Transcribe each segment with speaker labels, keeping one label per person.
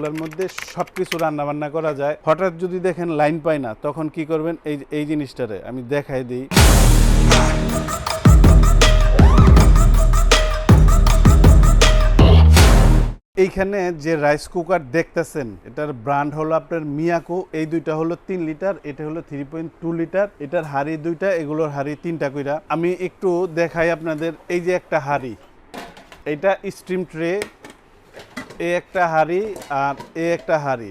Speaker 1: এগুলোর মধ্যে সব কিছু রান্না বান্না করা যায়। হঠাৎ যদি দেখেন লাইন পায় না, তখন কি করবেন? এই এই জিনিসটারে আমি দেখাই দিই। এইখানে যে রাইস কুকার দেখতেছেন, এটার ব্র্যান্ড হলো আপনার মিয়াকো। এই দুইটা হলো তিন লিটার, এটা হলো থ্রি পয়েন্ট টু লিটার, এটার হাড়ি দুইটা, এগুলোর হাড়ি তিনটা কইরা। আমি একটু দেখাই আপনাদের, এই যে একটা হাড়ি। এটা স্টিম ট্রে এ একটা হাড়ি আর এ একটা হাড়ি।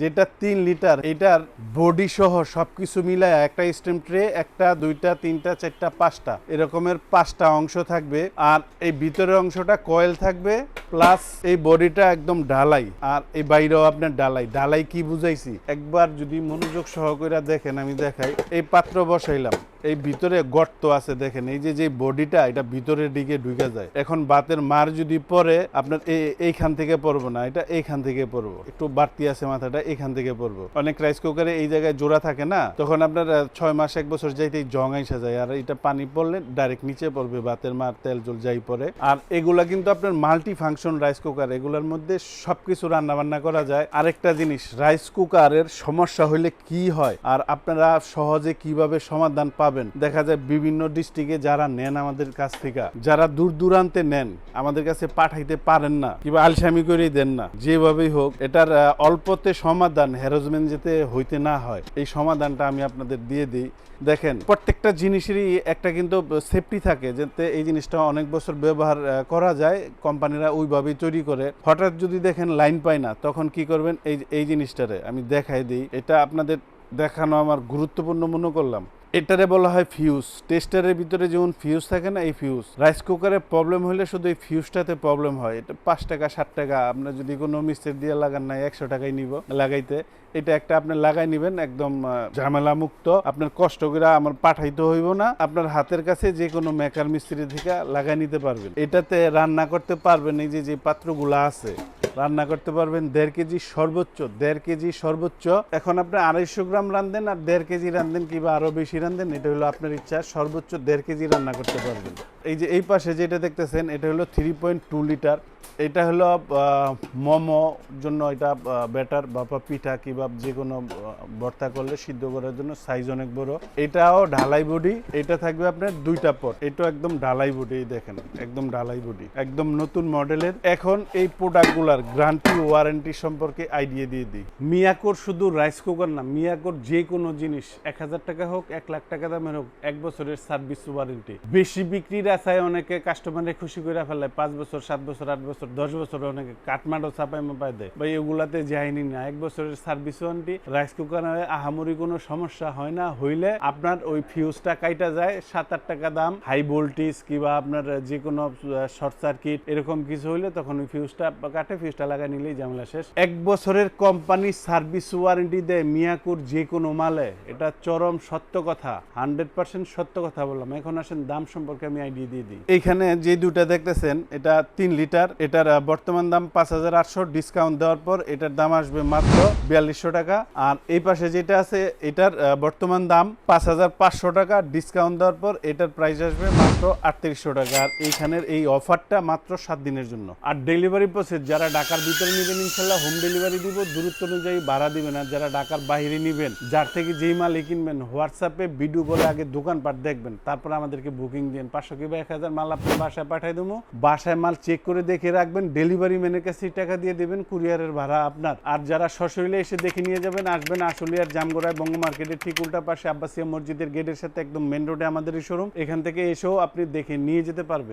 Speaker 1: যেটা তিন লিটার, এটার বডি সহ সবকিছু মিলায় একটা স্টিম ট্রে একটা, দুইটা, তিনটা, চারটা, পাঁচটা, এরকমের পাঁচটা অংশ থাকবে। আর এই ভিতরের অংশটা কয়েল থাকবে প্লাস এই বডিটা একদম ঢালাই। আর এই বাইরেও আপনার ঢালাই। ঢালাই কি বুঝাইছি? একবার যদি মনোযোগ সহকারে দেখেন, আমি দেখাই। এই পাত্র বসাইলাম। এই ভিতরে গর্ত আছে, দেখেন। এই যে যে বডিটা এটা ভিতরের দিকে ঢুকে যায়। এখন বাতের মার যদি পরে আপনার এইখান থেকে পড়ব না, এটা এইখান থেকে পড়ব। একটু বাড়তি আছে মাথাটা এখান থেকে পড়ব অনেক রাইস কুকারে এই জায়গায় জোড়া থাকে না, তখন আপনার ছয় মাস, এক বছর যাইতে জং আইসা যায়। আর এটা পানি পড়লে ডাইরেক্ট নিচে পড়বে বাতের মার, তেল জল যাই পড়ে। আর এগুলা কিন্তু আপনার মাল্টি ফাংশন রাইস কুকার এগুলোর মধ্যে সবকিছু রান্না বান্না করা যায়। আরেকটা জিনিস রাইস কুকারের সমস্যা হইলে কি হয়? আর আপনারা সহজে কীভাবে সমাধান পাবেন? দেখা যায় বিভিন্ন ডিস্ট্রিক্টে যারা নেন আমাদের কাছ থেকে, যারা দূর দূরান্তে নেন, আমাদের কাছে পাঠাইতে পারেন না, কিংবা আলসামি করেই দেন না। যেভাবেই হোক, এটার অল্পতে সমাধান হ্যারাসমেন্ট যেতে হইতে না হয়, এই সমাধানটা আমি আপনাদের দিয়ে দিই। দেখেন, প্রত্যেকটা জিনিসেরই একটা কিন্তু সেফটি থাকে, যাতে এই জিনিসটা অনেক বছর ব্যবহার করা যায়, কোম্পানিরা ওইভাবেই তৈরি করে। হঠাৎ যদি দেখেন লাইন পায় না, তখন কি করবেন? এই এই জিনিসটারে আমি দেখাই দিই। এটা আপনাদের দেখানো আমার গুরুত্বপূর্ণ মনে করলাম। এটারে বলা হয় ফিউজ টেস্টারের ভিতরে যেমন ফিউজ থাকে না, এই ফিউজ রাইস কুকারে প্রবলেম হলে শুধু এই ফিউজটাতে প্রবলেম হয়। এটা পাঁচ টাকা ষাট টাকা আপনার যদি কোনো মিস্ত্রি দিয়ে লাগান না একশো টাকায় নিব লাগাইতে। এটা একটা আপনি লাগাই নিবেন, একদম ঝামেলা মুক্ত আপনার কষ্ট করে আমার পাঠাইতে হইব না। আপনার হাতের কাছে যে কোনো মেকার মিস্ত্রি থেকে লাগাই নিতে পারবেন। এটাতে রান্না করতে পারবেন, এই যে যে পাত্রগুলো আছে। রান্না করতে পারবেন দেড় কেজি সর্বোচ্চ, দেড় কেজি সর্বোচ্চ। এখন আপনি আড়াইশো গ্রাম রান্ধেন আর দেড় কেজি রান্ধেন কিংবা আরও বেশি রান্ধেন এটা হলো আপনার ইচ্ছা, সর্বোচ্চ দেড় কেজি রান্না করতে পারবেন। এই যে এই পাশে যেটা দেখতেছেন, এটা হলো থ্রি পয়েন্ট টু লিটার এটা হলো মোমো জন্য এটা ব্যাটার বা পিঠা কিংবা যে কোনো ভর্তা করলে সিদ্ধ করার জন্য সাইজ অনেক বড়। এটাও ঢালাই বডি, এটা থাকবে আপনার দুইটা পট এটা একদম ঢালাই বডি দেখেন, একদম ঢালাই বডি, একদম নতুন মডেলের এখন এই প্রোডাক্টগুলার গ্যারান্টি ওয়ারেন্টি সম্পর্কে আইডিয়া দিয়ে দিই। মিয়াকোর শুধু রাইস কুকার না মিয়াকোর যে কোনো জিনিস, এক হাজার টাকা হোক, এক লাখ টাকা দামের হোক, এক বছরের সার্ভিস ওয়ারেন্টি। বেশি বিক্রির আশায় অনেকে কাস্টমারে খুশি করে ফেলে, পাঁচ বছর, সাত বছর, আট বছর, দশ বছর অনেকে কাঠমাডো চাপাই মাপাই দেয়। বা এগুলাতে যায়নি না, এক বছরের সার্ভিস ওয়ারেন্টি, রাইস কুকার আহামরি কোনো সমস্যা হয় না, হইলে আপনার ওই ফিউজটা কাইটা যায়, সাত, আট টাকা দাম হাই ভোল্টেজ কিংবা আপনার যে কোনো শর্ট সার্কিট এরকম কিছু হইলে তখন ওই ফিউজটা কাটে ফিউজটা লাগা নিলেই ঝামেলা শেষ। এক বছরের কোম্পানি সার্ভিস ওয়ারেন্টি দেয় মিয়াকুর যে কোনো মালে। এটা চরম সত্য কথা। হান্ড্রেড পার্সেন্ট সত্য কথা বললাম। এখন আসেন দাম সম্পর্কে আমি আইডিয়া দিয়ে দিই। এইখানে যে দুটা দেখতেছেন, এটা তিন লিটার। এটার বর্তমান দাম পাঁচ হাজার আটশো। ডিসকাউন্ট দেওয়ার পর এটার দাম আসবে মাত্র বিয়াল্লিশশো টাকা। আর এই পাশে যেটা আছে, এটার বর্তমান দাম পাঁচ হাজার পাঁচশো টাকা। ডিসকাউন্ট দেওয়ার পর এটার প্রাইস আসবে মাত্র আটত্রিশশো টাকা। আর এইখানের এই অফারটা মাত্র সাত দিনের জন্য। আর ডেলিভারি প্রসেস যারা ঢাকার ভিতরে নেবেন ইনশাল্লাহ হোম ডেলিভারি দিব, দূরত্ব অনুযায়ী ভাড়া দিবেন আর যারা ঢাকার বাইরে নেবেন, যার থেকে যেই মালই কিনবেন হোয়াটসঅ্যাপে ভিডিও বলে আগে দোকানপাট দেখবেন, তারপর আমাদেরকে বুকিং দিন পাঁচশো কিংবা এক হাজার মাল আপনার বাসায় পাঠিয়ে দেবো। বাসায় মাল চেক করে দেখে রাখবেন ডেলিভারি ম্যানের কাছে টাকা দিয়ে দেবেন কুরিয়ারের ভাড়া আপনার। আর যারা সশরীরে এসে দেখে নিয়ে যাবেন, আসবেন আশুলিয়ার জামগড়ায় বঙ্গ মার্কেটের ঠিক উল্টা পাশে আব্বাসিয়া মসজিদের গেটের সাথে একদম মেন রোডে আমাদের শোরুম এখান থেকে এসেও আপনি দেখে নিয়ে যেতে পারবেন।